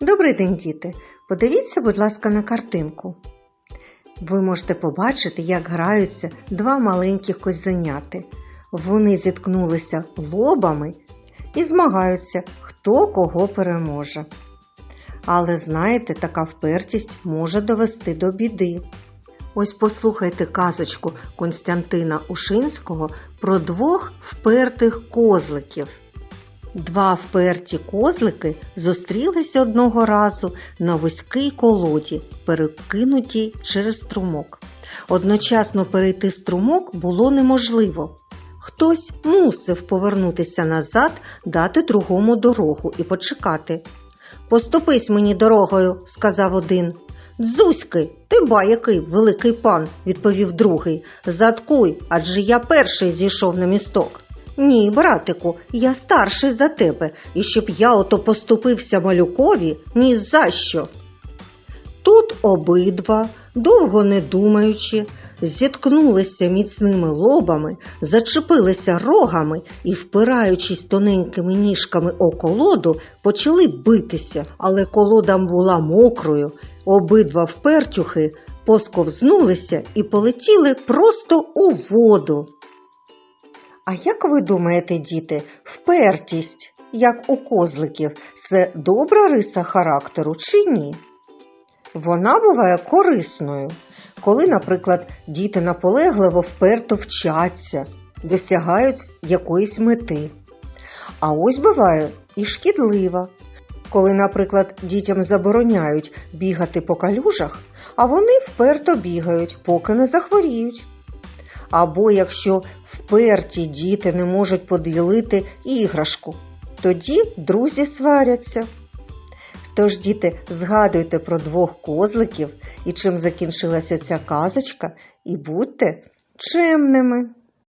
Добрий день, діти! Подивіться, будь ласка, на картинку. Ви можете побачити, як граються два маленьких козеняти. Вони зіткнулися лобами і змагаються, хто кого переможе. Але знаєте, така впертість може довести до біди. Ось послухайте казочку Константина Ушинського про двох впертих козликів. Два вперті козлики зустрілися одного разу на вузькій колоді, перекинутій через струмок. Одночасно перейти струмок було неможливо. Хтось мусив повернутися назад, дати другому дорогу і почекати. Поступись мені дорогою, сказав один. Дзузьки, ти ба який великий пан, відповів другий. Заткуй, адже я перший зійшов на місток. Ні, братику, я старший за тебе, і щоб я ото поступився малюкові, ні за що. Тут обидва, довго не думаючи, зіткнулися міцними лобами, зачепилися рогами і, впираючись тоненькими ніжками о колоду, почали битися, але колода була мокрою. Обидва впертюхи посковзнулися і полетіли просто у воду. А як ви думаєте, діти, впертість, як у козликів, це добра риса характеру чи ні? Вона буває корисною, коли, наприклад, діти наполегливо вперто вчаться, досягають якоїсь мети. А ось буває і шкідлива, коли, наприклад, дітям забороняють бігати по калюжах, а вони вперто бігають, поки не захворіють. Або якщо вперті діти не можуть поділити іграшку, тоді друзі сваряться. Тож, діти, згадуйте про двох козликів і чим закінчилася ця казочка, і будьте чемними.